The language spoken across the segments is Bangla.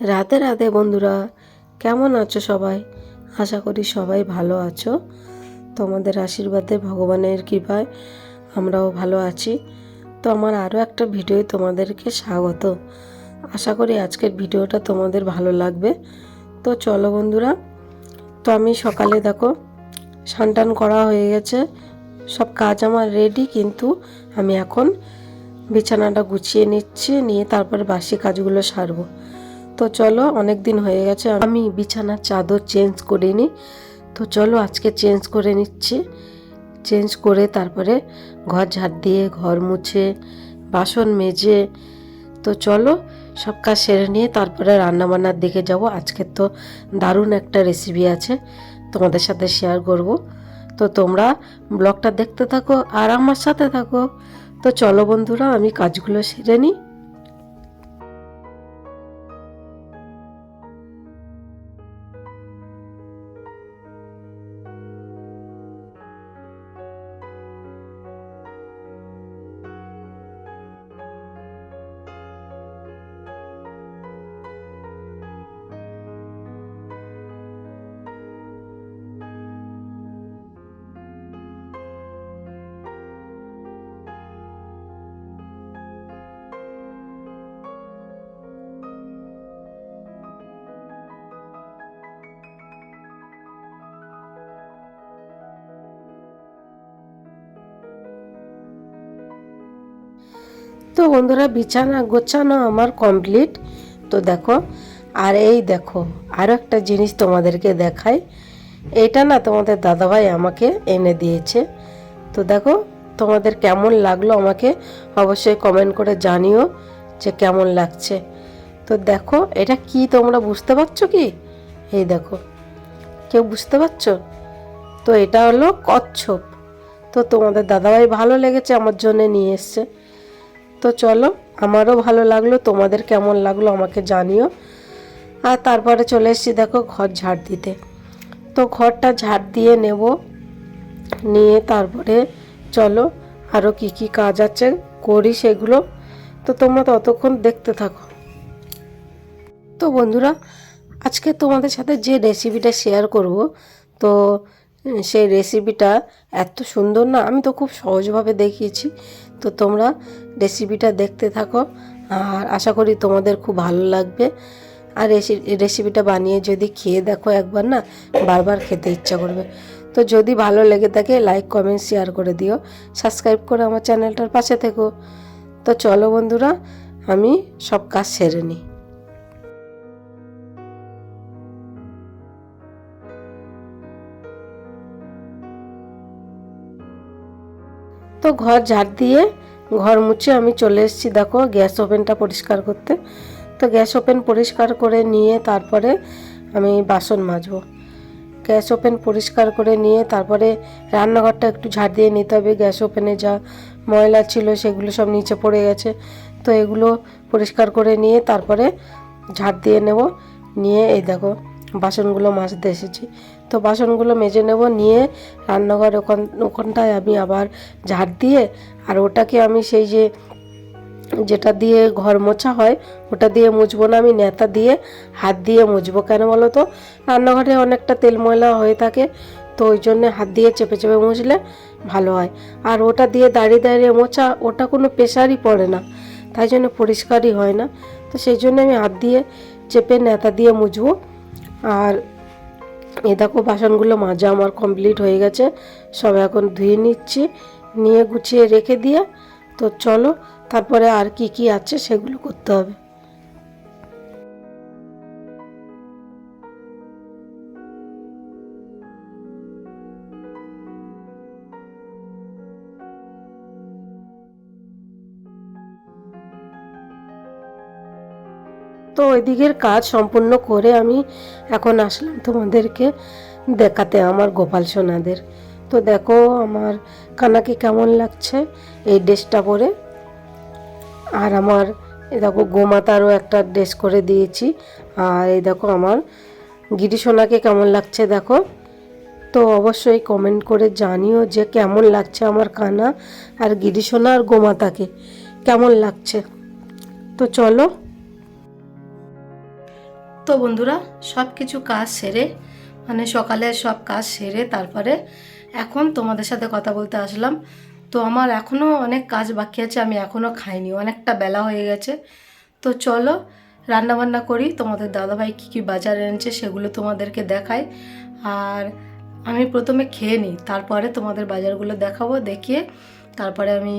রাতে রাতে বন্ধুরা, কেমন আছো সবাই? আশা করি সবাই ভালো আছো। তোমাদের আশীর্বাদে, ভগবানের কৃপায় আমরাও ভালো আছি। তো আমার আরও একটা ভিডিও তোমাদেরকে স্বাগত। আশা করি আজকের ভিডিওটা তোমাদের ভালো লাগবে। তো চলো বন্ধুরা, তো আমি সকালে দেখো সানটান করা হয়ে গেছে। সব কাজ আমার রেডি কিন্তু আমি এখন বিছানাটা গুছিয়ে নিচ্ছি, নিয়ে তারপর বাসি কাজগুলো সারবো। তো চলো, অনেক দিন হয়ে গেছে, আমি বিছানার চাদর চেঞ্জ করিনি তো চলো, আজকে চেঞ্জ করে নিচ্ছি। চেঞ্জ করে তারপরে ঘর ঝাড় দিয়ে, ঘর মুছে, বাসন মেজে, তো চলো, সব কাজ সেরে নিয়ে তারপরে রান্নাবান্নার দিকে যাব। আজকে তো দারুণ একটা রেসিপি আছে, তোমাদের সাথে শেয়ার করব। তো তোমরা ব্লগটা দেখতে থাকো আর আমার সাথে থাকো। তো চলো বন্ধুরা, আমি কাজগুলো সেরে নিই। তো বন্ধুরা বিছানা গোছানো আমার কমপ্লিট তো দেখো, আর এই দেখো আরও একটা জিনিস তোমাদেরকে দেখাই। এটা না তোমাদের দাদাভাই আমাকে এনে দিয়েছে। তো দেখো, তোমাদের কেমন লাগল আমাকে অবশ্যই কমেন্ট করে জানিও যে কেমন লাগছে। তো দেখো, এটা কি তোমরা বুঝতে পারছ কি? এই দেখো, কেউ বুঝতে পারছ? তো এটা হলো কচ্ছপ। তো তোমাদের দাদাভাই ভালো লেগেছে, আমার জন্য নিয়ে এসছে। তো চলো, আমারও ভালো লাগল, তোমাদের কেমন লাগল আমাকে জানিও। আর তারপরে চলে এসেছি দেখো ঘর ঝাড় দিতে। তো ঘরটা ঝাড় দিয়ে নেব, নিয়ে তারপরে চলো আরও কি কি কাজ আছে, করি সেগুলো। তো তোমরা ততক্ষণ দেখতে থাকো। তো বন্ধুরা, আজকে তোমাদের সাথে যে রেসিপিটা শেয়ার করব, তো সেই রেসিপিটা এত সুন্দর না, আমি তো খুব সহজভাবে দেখিয়েছি। তো তোমরা রেসিপিটা দেখতে থাকো। আর আশা করি তোমাদের খুব ভালো লাগবে। আর রেসি- রেসিপিটা বানিয়ে যদি খেয়ে দেখো একবার না, বারবার খেতে ইচ্ছা করবে। তো যদি ভালো লেগে থাকে লাইক কমেন্ট শেয়ার করে দিও। সাবস্ক্রাইব করে আমার চ্যানেলটার পাশে থেকো। তো চলো বন্ধুরা, আমি সব কাজ সেরে নিই। তো ঘর ঝাড় দিয়ে ঘর মুছে আমি চলে এসেছি। দেখো, গ্যাস ওভেনটা পরিষ্কার করতে। তো গ্যাস ওভেন পরিষ্কার করে নিয়ে তারপরে আমি বাসন মাজবো। গ্যাস ওভেন পরিষ্কার করে নিয়ে তারপরে রান্নাঘরটা একটু ঝাড় দিয়ে নিতে হবে। গ্যাস ওভেনে যা ময়লা ছিল সেগুলো সব নিচে পড়ে গেছে। তো এগুলো পরিষ্কার করে নিয়ে তারপরে ঝাড় দিয়ে নেব। নিয়ে এই দেখো বাসনগুলো মাজতে এসেছি। তো বাসনগুলো মেজে নেব, নিয়ে রান্নাঘর ওখান, ওখানটায় আমি আবার ঝাড় দিয়ে, আর ওটাকে আমি সেই যে যেটা দিয়ে ঘর মোছা হয়, ওটা দিয়ে মুছবো না আমি, নেতা দিয়ে হাত দিয়ে মুছবো কেন বলো তো? রান্নাঘরে অনেকটা তেল ময়লা হয়ে থাকে, তো ওই জন্যে হাত দিয়ে চেপে চেপে মুছলে ভালো হয়। আর ওটা দিয়ে দাঁড়িয়ে দাঁড়িয়ে মোছা, ওটা কোনো প্রেশারই পড়ে না, তাই জন্য পরিষ্কারই হয় না। তো সেই জন্য আমি হাত দিয়ে চেপে নেতা দিয়ে মুছবো। আর এ দেখো বাসনগুলো মাজা আমার কমপ্লিট হয়ে গেছে। সব এখন ধুয়ে নিচ্ছি, নিয়ে গুছিয়ে রেখে দিয়ে তো চলো, তারপরে আর কি কি আছে সেগুলো করতে হবে। তো ওইদিকের কাজ সম্পূর্ণ করে আমি এখন আসলাম তোমাদেরকে দেখাতে আমার গোপাল সোনাদের। তো দেখো আমার কানাকে কেমন লাগছে এই ড্রেসটা পরে। আর আমার এই দেখো গোমাতারও একটা ড্রেস করে দিয়েছি। আর এই দেখো আমার গিরি সোনাকে কেমন লাগছে দেখো। তো অবশ্যই কমেন্ট করে জানিও যে কেমন লাগছে আমার কানা আর গিরি সোনা আর গোমাতাকে। কেমন লাগছে? তো চলো তো বন্ধুরা সব কিছু কাজ সেরে মানে সকালে সব কাজ সেরে তারপরে এখন তোমাদের সাথে কথা বলতে আসলাম। তো আমার এখনও অনেক কাজ বাকি আছে, আমি এখনও খাইনি, অনেকটা বেলা হয়ে গেছে। তো চলো রান্না বান্না করি, তোমাদের দাদাভাই কী কী বাজার এনেছে সেগুলো তোমাদেরকে দেখাই। আর আমি প্রথমে খেয়ে নিই, তারপরে তোমাদের বাজারগুলো দেখাবো, দেখিয়ে তারপরে আমি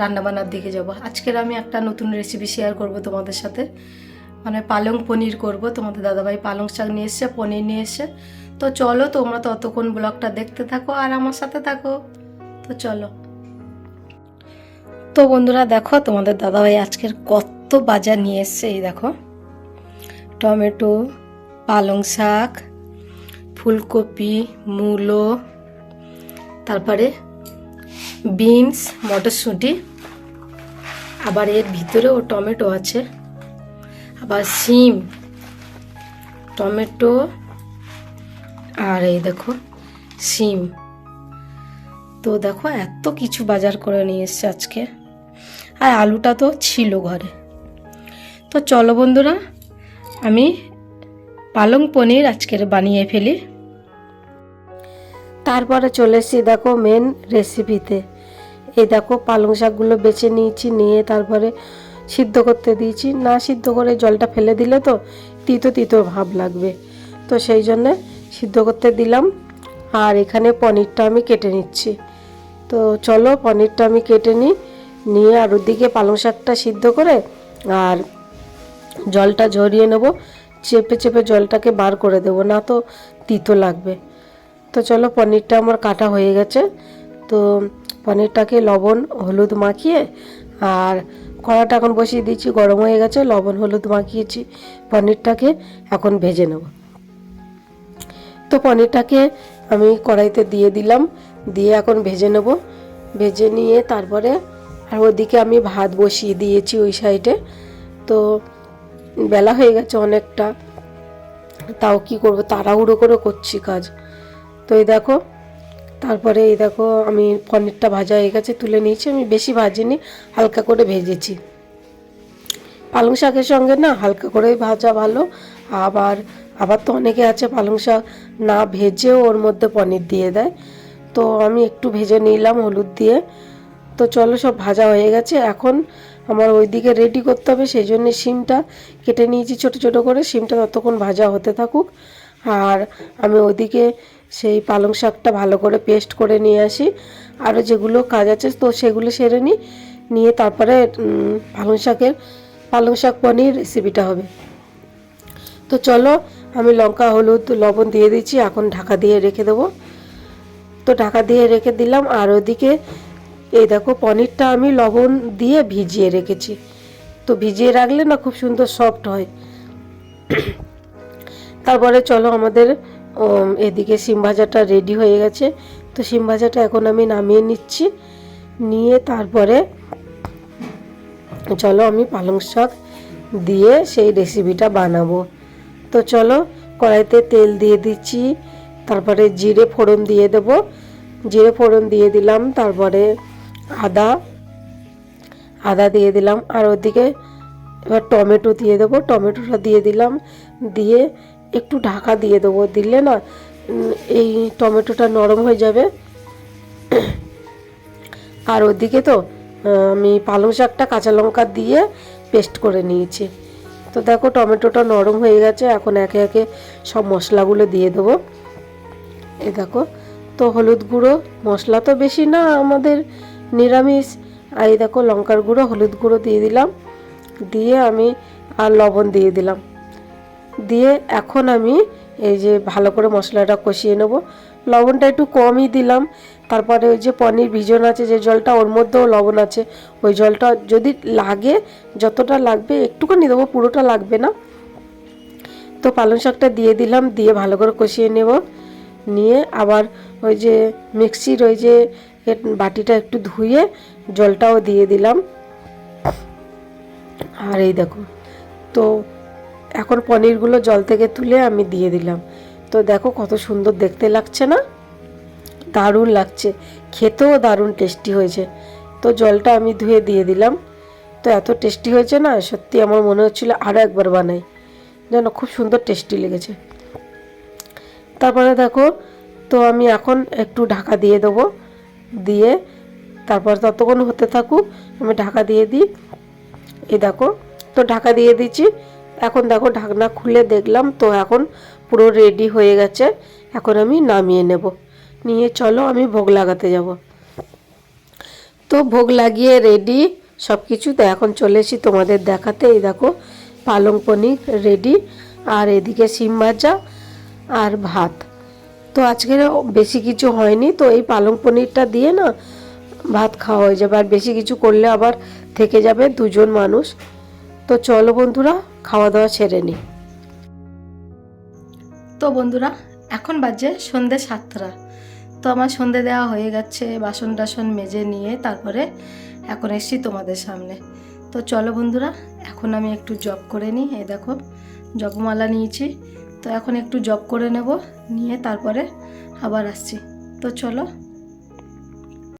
রান্নাবান্নার দিকে যাব। আজকের আমি একটা নতুন রেসিপি শেয়ার করব তোমাদের সাথে। মানে পালং পনির করব। তোমাদের দাদাভাই পালং শাক নিয়ে এসছে, পনির নিয়ে এসছে। তো চলো তোমরা ততক্ষণ ব্লগটা দেখতে থাকো আর আমার সাথে থাকো। তো চলো। তো বন্ধুরা দেখো, তোমাদের দাদাভাই আজকের কত বাজার নিয়ে এসছে, এই দেখো। টমেটো, পালং শাক, ফুলকপি, মূলো, তারপরে বিনস, মটরশুঁটি। আবার এর ভিতরেও টমেটো আছে। আবার সিম টমেটো আর এই দেখো সিম তো দেখো এত কিছু বাজার করে নিয়ে এসছে আজকে। আর আলুটা তো ছিল ঘরে। তো চলো বন্ধুরা, আমি পালং পনির আজকের বানিয়ে ফেলি। তারপরে চলে এসেছি দেখো মেন রেসিপিতে এই দেখো পালং শাকগুলো বেছে নিয়েছি, নিয়ে তারপরে সিদ্ধ করতে দিয়েছি। না সিদ্ধ করে জলটা ফেলে দিলে তো তিতো তিতো ভাব লাগবে। তো সেই জন্যে সিদ্ধ করতে দিলাম। আর এখানে পনিরটা আমি কেটে নিচ্ছি। তো চলো পনিরটা আমি কেটে নিই। নিয়ে আর ওদিকে পালং শাকটা সিদ্ধ করে আর জলটা ঝরিয়ে নেব। চেপে চেপে জলটাকে বার করে দেবো, না তো তিতো লাগবে। তো চলো পনিরটা আমার কাটা হয়ে গেছে। তো পনিরটাকে লবণ, হলুদ মাখিয়ে আর কড়াটা এখন বসিয়ে দিয়েছি, গরম হয়ে গেছে, লবণ, হলুদ মাখিয়েছি, পনিরটাকে এখন ভেজে নেব। তো পনিরটাকে আমি কড়াইতে দিয়ে দিলাম, দিয়ে এখন ভেজে নেব। ভেজে নিয়ে তারপরে আর ওদিকে আমি ভাত বসিয়ে দিয়েছি ওই সাইডে। তো বেলা হয়ে গেছে অনেকটা, তাও কি করব, তাড়াহুড়ো করে করছি কাজ। তো এই দেখো তারপরে এই দেখো আমি পনিরটা ভাজা হয়ে গেছে, তুলে নিয়েছি। আমি বেশি ভাজিনি, হালকা করে ভেজেছি। পালং শাকের সঙ্গে না হালকা করে ভাজা ভালো। আবার আবার তো অনেকে আছে পালং শাক না ভেজেও ওর মধ্যে পনির দিয়ে দেয়। তো আমি একটু ভেজে নিলাম হলুদ দিয়ে। তো চলো সব ভাজা হয়ে গেছে। এখন আমার ওইদিকে রেডি করতে হবে, সেই জন্য সিমটা কেটে নিয়েছি ছোট ছোট করে। সিমটা ততক্ষণ ভাজা হতে থাকুক। আর আমি ওইদিকে সেই পালং শাকটা ভালো করে পেস্ট করে নিয়ে আসি। আরও যেগুলো কাজ আছে, তো সেগুলো সেরে নিই। নিয়ে তারপরে পালং শাকের, পালং শাক পনির রেসিপিটা হবে। তো চলো, আমি লঙ্কা, হলুদ, লবণ দিয়ে দিচ্ছি এখন ঢাকা দিয়ে রেখে দেবো। তো ঢাকা দিয়ে রেখে দিলাম, আর ওদিকে এই দেখো পনিরটা আমি লবণ দিয়ে ভিজিয়ে রেখেছি। তো ভিজিয়ে রাখলে না খুব সুন্দর সফট হয়। তারপরে চলো আমাদের এদিকে সিম ভাজাটা রেডি হয়ে গেছে। তো সিম ভাজাটা এখন আমি নামিয়ে নিচ্ছি। নিয়ে তারপরে চলো আমি পালং শাক দিয়ে সেই রেসিপিটা বানাবো। তো চলো কড়াইতে তেল দিয়ে দিচ্ছি, তারপরে জিরে ফোড়ন দিয়ে দেব। জিরে ফোড়ন দিয়ে দিলাম, তারপরে আদা আদা দিয়ে দিলাম। আর ওদিকে এবার টমেটো দিয়ে দেবো। টমেটোটা দিয়ে দিলাম, দিয়ে একটু ঢাকা দিয়ে দেবো, দিলে না এই টমেটোটা নরম হয়ে যাবে। আর ওদিকে তো আমি পালং শাকটা কাঁচা লঙ্কা দিয়ে পেস্ট করে নিয়েছি। তো দেখো, টমেটোটা নরম হয়ে গেছে, এখন একে একে সব মশলাগুলো দিয়ে দেবো। এ দেখো, তো হলুদ গুঁড়ো, মশলা তো বেশি না আমাদের নিরামিষ। আর এই দেখো, লঙ্কার গুঁড়ো, হলুদ গুঁড়ো দিয়ে দিলাম। দিয়ে আমি আর লবণ দিয়ে দিলাম। দিয়ে এখন আমি এই যে ভালো করে মশলাটা কষিয়ে নেব। লবণটা একটু কমই দিলাম। তারপরে ওই যে পনির ভিজন আছে, যে জলটা ওর মধ্যেও লবণ আছে, ওই জলটা যদি লাগে, যতটা লাগবে, একটুখানি দেবো, পুরোটা লাগবে না। তো পালং শাকটা দিয়ে দিলাম, দিয়ে ভালো করে কষিয়ে নেব। নিয়ে আবার ওই যে মিক্সির ওই যে বাটিটা একটু ধুয়ে জলটাও দিয়ে দিলাম। আর এই দেখো, তো এখন পনিরগুলো জল থেকে তুলে আমি দিয়ে দিলাম। তো দেখো কত সুন্দর দেখতে লাগছে না? দারুণ লাগছে। খেতেও দারুণ টেস্টি হয়েছে। তো জলটা আমি ধুয়ে দিয়ে দিলাম। তো এত টেস্টি হয়েছে না, সত্যি আমার মনে হচ্ছিল আরও একবার বানাই। যেন খুব সুন্দর টেস্টি লেগেছে। তারপরে দেখো, তো আমি এখন একটু ঢাকা দিয়ে দেবো। দিয়ে তারপর ততক্ষণ হতে থাকুক, আমি ঢাকা দিয়ে দিই। এই দেখো, তো ঢাকা দিয়ে দিচ্ছি। এখন দেখো ঢাকনা খুলে দেখলাম, তো এখন পুরো রেডি হয়ে গেছে। এখন আমি নামিয়ে নেব। নিয়ে চলো আমি ভোগ লাগাতে যাব। তো ভোগ লাগিয়ে রেডি সব কিছু তো এখন চলে এসি তোমাদের দেখাতে। এই দেখো পালং পনির রেডি আর এদিকে সিম ভাজা আর ভাত। তো আজকে বেশি কিছু হয়নি, তো এই পালং পনিরটা দিয়ে না ভাত খাওয়া হয়ে যাবে। আর বেশি কিছু করলে আবার থেকে যাবে দুজন মানুষ। তো চলো বন্ধুরা খাওয়া দাওয়া ছেড়ে নিই তো বন্ধুরা, এখন বাজে সন্ধে সাতটা। তো আমার সন্ধে দেওয়া হয়ে গেছে বাসন টাসন মেজে নিয়ে তারপরে এখন এসছি তোমাদের সামনে। তো চলো বন্ধুরা, এখন আমি একটু জব করে নিই, এই দেখো, জপমালা নিয়েছি। তো এখন একটু জব করে নেব, নিয়ে তারপরে আবার আসছি। তো চলো